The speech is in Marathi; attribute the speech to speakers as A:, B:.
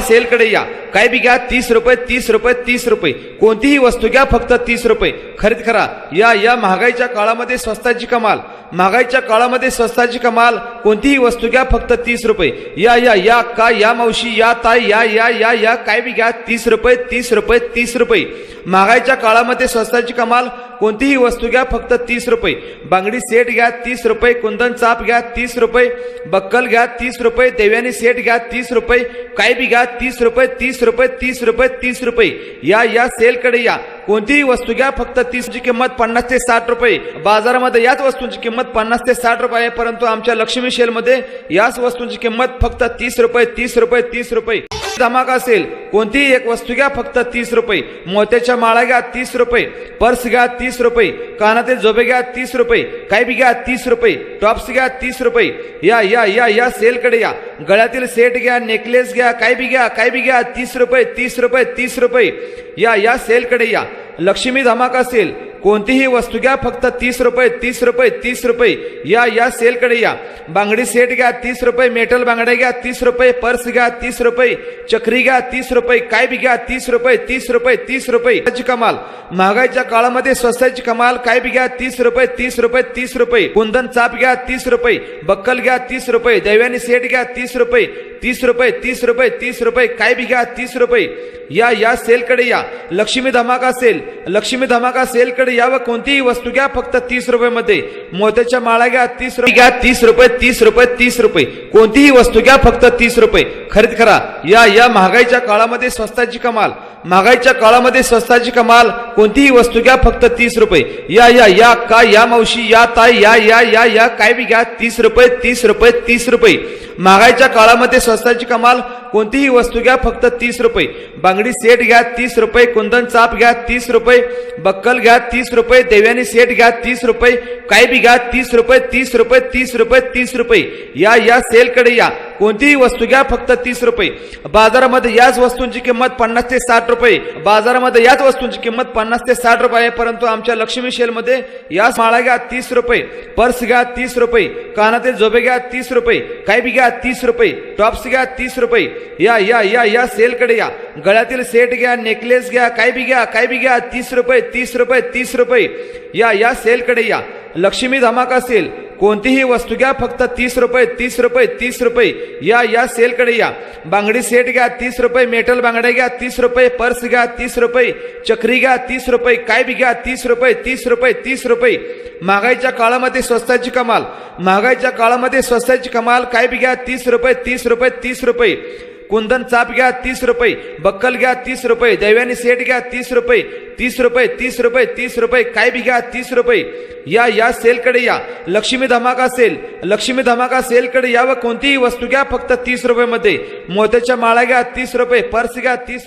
A: सेलकडे या. काय बी घ्या तीस रुपये तीस रुपये तीस रुपये. कोणतीही वस्तू घ्या फक्त तीस रुपये. खरेदी करा. या या महागाईच्या काळामध्ये स्वस्ताची कमाल. महागाईच्या काळामध्ये स्वस्ताची कमाल. कोणतीही वस्तू घ्या फक्त तीस रुपये. या या या का या मावशी या ताई या या या या काय बी घ्या तीस रुपये तीस रुपये तीस रुपये. महागाईच्या काळामध्ये स्वस्ताची कमाल कोणतीही वस्तू घ्या फक्त तीस रुपये. बांगडी सेट घ्या तीस रुपये. कुंदन चाप घ्या तीस रुपये. बक्कल घ्या तीस रुपये. देव्यानी सेट घ्या तीस रुपये. काय बी घ्या तीस रुपये तीस रुपये तीस रुपये तीस रुपये. या या सेलकडे या. कोणतीही वस्तू घ्या फक्त तीसची किंमत पन्नास ते साठ रुपये. बाजारामध्ये याच वस्तूंची किंमत पन्नास ते साठ रुपये आहे परंतु आमच्या लक्ष्मी सेलमध्ये याच वस्तूंची किंमत फक्त तीस रुपये तीस रुपये तीस रुपये. धमाका असेल कोणतीही एक वस्तू घ्या फक्त तीस रुपये. मोत्याच्या माळा घ्या तीस रुपये. पर्स घ्या तीस रुपये. कानातील जोबे घ्या तीस रुपये. काही बी घ्या तीस रुपये. टॉप्स घ्या तीस रुपये. या या या या सेलकडे या. गळ्यातील सेट घ्या नेकलेस घ्या काय बी घ्या काय बी घ्या तीस रुपये तीस रुपये तीस रुपये. या या सेलकडे या. लक्ष्मी धमाका असेल कोणतीही वस्तू घ्या फक्त तीस रुपये तीस रुपये तीस रुपये या या सेलकडे या बांगडी सेट घ्या तीस रुपये मेटल बांगड्या घ्या तीस रुपये पर्स घ्या तीस रुपये चक्री घ्या तीस रुपये काय बी घ्या तीस रुपये तीस रुपये तीस रुपये कमाल महागाईच्या काळामध्ये स्वस्ताची कमाल काय बी घ्या तीस रुपये तीस रुपये तीस रुपये कुंदन चाप घ्या तीस रुपये बक्कल घ्या तीस रुपये दैव्यानी सेट घ्या तीस रुपये तीस रुपये तीस रुपये तीस रुपये काय बी घ्या तीस रुपये. या या सेलकडे या. लक्ष्मी धमाका सेल. लक्ष्मी धमाका सेलकडे या व कोणतीही वस्तू घ्या फक्त तीस रुपये मध्ये मोत्याच्या माळा घ्या तीस रुपये. घ्या तीस रुपये तीस रुपये तीस रुपये. कोणतीही वस्तू घ्या फक्त तीस रुपये. खरेदी करा. या या महागाईच्या काळामध्ये स्वस्ताची कमाल. महागाईच्या काळामध्ये स्वस्ताची कमाल कोणतीही वस्तू घ्या फक्त तीस रुपये. या या या का या मावशी या ताई या या या या काय बी घ्या तीस रुपये तीस रुपये तीस रुपये. महागाईच्या काळामध्ये स्वस्ताची कमाल कोणतीही वस्तू घ्या फक्त तीस रुपये बांगडी सेट घ्या तीस रुपये कुंदन चाप घ्या तीस रुपये बक्कल घ्या तीस रुपये देव्यानी सेट घ्या तीस रुपये काय बी घ्या तीस रुपये तीस रुपये तीस रुपये तीस रुपये या या सेलकडे या कोणतीही वस्तू घ्या फक्त तीस रुपये बाजारामध्ये याच वस्तूंची किंमत पन्नास ते साठ रुपये बाजारामध्ये याच वस्तूंची किंमत पन्नास ते साठ रुपये आहे परंतु आमच्या लक्ष्मी सेलमध्ये याच माळा घ्या तीस रुपये पर्स घ्या तीस रुपये कानातील जोबे घ्या तीस रुपये काय बी घ्या तीस रुपये टॉप्स घ्या तीस रुपये या या या या सेलकडे या. गळ्यातील सेट घ्या नेकलेस घ्या काय बी घ्या काय बी घ्या तीस रुपये तीस रुपये तीस रुपये. या या सेलकडे या. लक्ष्मी धमाका असेल कोणतीही वस्तू घ्या फक्त तीस रुपये तीस रुपये तीस रुपये. या या सेलकडे या. बांगडी सेट घ्या तीस रुपये. मेटल बांगड्या घ्या तीस रुपये. पर्स घ्या तीस रुपये. चक्री घ्या तीस रुपये. काय बी घ्या तीस रुपये तीस रुपये तीस रुपये. महागाईच्या काळामध्ये स्वस्ताची कमाल. महागाईच्या काळामध्ये स्वस्ताची कमाल. काय बी घ्या तीस रुपये तीस रुपये तीस रुपये. कुंदन चाप घ्या तीस रुपये. बक्कल घ्या तीस रुपये. दैव्यानी सेट घ्या तीस रुपये. तीस रुपये तीस रुपये तीस रुपये. काय बी घ्या तीस रुपये. या या सेलकडे या. लक्ष्मी धमाका सेल. लक्ष्मी धमाका सेलकडे या व कोणतीही वस्तू घ्या फक्त तीस रुपये मध्ये. मोत्याच्या माळा घ्या तीस रुपये. पर्स घ्या तीस रुपये.